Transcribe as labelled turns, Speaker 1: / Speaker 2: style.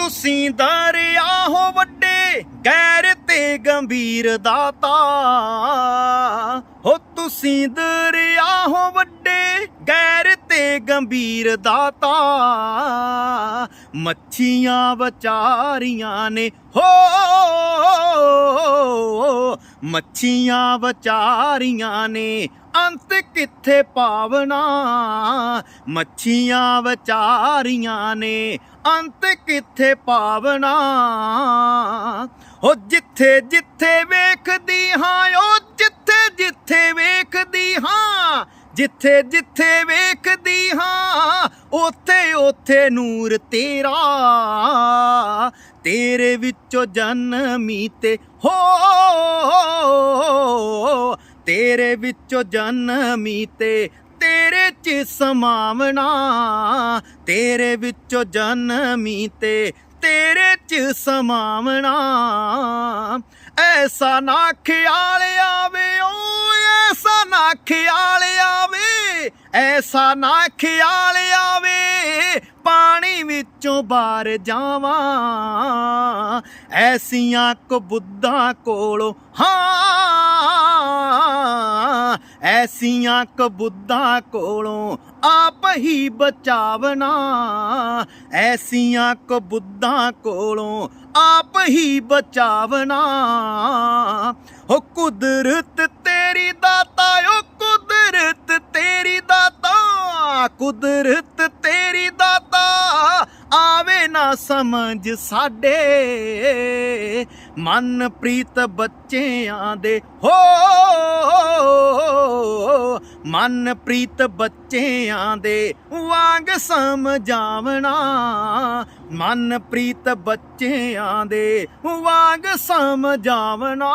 Speaker 1: ਤੁਸੀਂ ਦਰਿਆ ਹੋ ਵੱਡੇ, ਗੈਰ ਤੇ ਗੰਭੀਰ ਦਾਤਾ। ਹੋ ਤੁਸੀਂ ਦਰਿਆ ਹੋ ਵੱਡੇ, ਗੈਰ ਤੇ ਗੰਭੀਰ ਦਾਤਾ। ਮੱਛੀਆਂ ਵਿਚਾਰੀਆਂ ਨੇ, ਹੋ, ਮੱਛੀਆਂ ਵਿਚਾਰੀਆਂ ਨੇ, ਅੰਤ ਕਿੱਥੇ ਪਾਵਣਾ? ਮੱਛੀਆਂ ਵਿਚਾਰੀਆਂ ਨੇ ਅੰਤ ਕਿੱਥੇ ਪਾਵਨਾ ਹੋ ਜਿੱਥੇ ਜਿੱਥੇ ਵੇਖਦੀ ਹਾਂ ਉਹ ਜਿੱਥੇ ਜਿੱਥੇ ਵੇਖਦੀ ਹਾਂ, ਜਿੱਥੇ ਜਿੱਥੇ ਵੇਖਦੀ ਹਾਂ, ਉੱਥੇ ਉੱਥੇ ਨੂਰ ਤੇਰਾ। ਤੇਰੇ ਵਿੱਚੋਂ ਜਨਮੀ ਤੇ ਹੋ, ਤੇਰੇ ਵਿੱਚੋਂ ਜਨਮੀ ਤੇ ਤੇਰੇ ਚ ਸਮਾਵਣਾ, ਤੇਰੇ ਵਿੱਚੋਂ ਜਨਮੀ ਤੇ ਤੇਰੇ ਚ ਸਮਾਵਣਾ। ਐਸਾ ਨਾ ਖਿਆਲ ਆਵੇ ਓ ਐਸਾ ਨਾ ਖਿਆਲ ਆਵੇ, ਐਸਾ ਨਾ ਖਿਆਲ ਆਵੇ, ਪਾਣੀ ਵਿੱਚੋਂ ਬਾਹਰ ਜਾਵਾਂ। ਐਸੀਆਂ ਕਬੁੱਧਾਂ ਕੋਲੋਂ ਹਾਂ ਐਸੀਆਂ ਕਬੁੱਧਾਂ ਕੋਲੋਂ ਆਪ ਹੀ ਬਚਾਵਣਾ। ਐਸੀਆਂ ਕਬੁੱਧਾਂ ਕੋਲੋਂ ਆਪ ਹੀ ਬਚਾਵਣਾ। ਹੋ ਕੁਦਰਤ ਤੇਰੀ ਦਾਤਾ, ਓ ਕੁਦਰਤ ਤੇਰੀ ਦਾਤਾ, ਕੁਦਰਤ ਤੇਰੀ ਦਾਤਾ, ਆਵੇ ਨਾ ਸਮਝ ਸਾਡੇ। ਮਨ ਪ੍ਰੀਤ ਬੱਚਿਆਂ ਦੇ, ਹੋ ਮਨ ਪ੍ਰੀਤ ਬੱਚਿਆਂ ਦੇ ਵਾਂਗ ਸਮਝਾਵਣਾ ਮਨ ਪ੍ਰੀਤ ਬੱਚਿਆਂ ਦੇ ਵਾਂਗ ਸਮਝਾਵਣਾ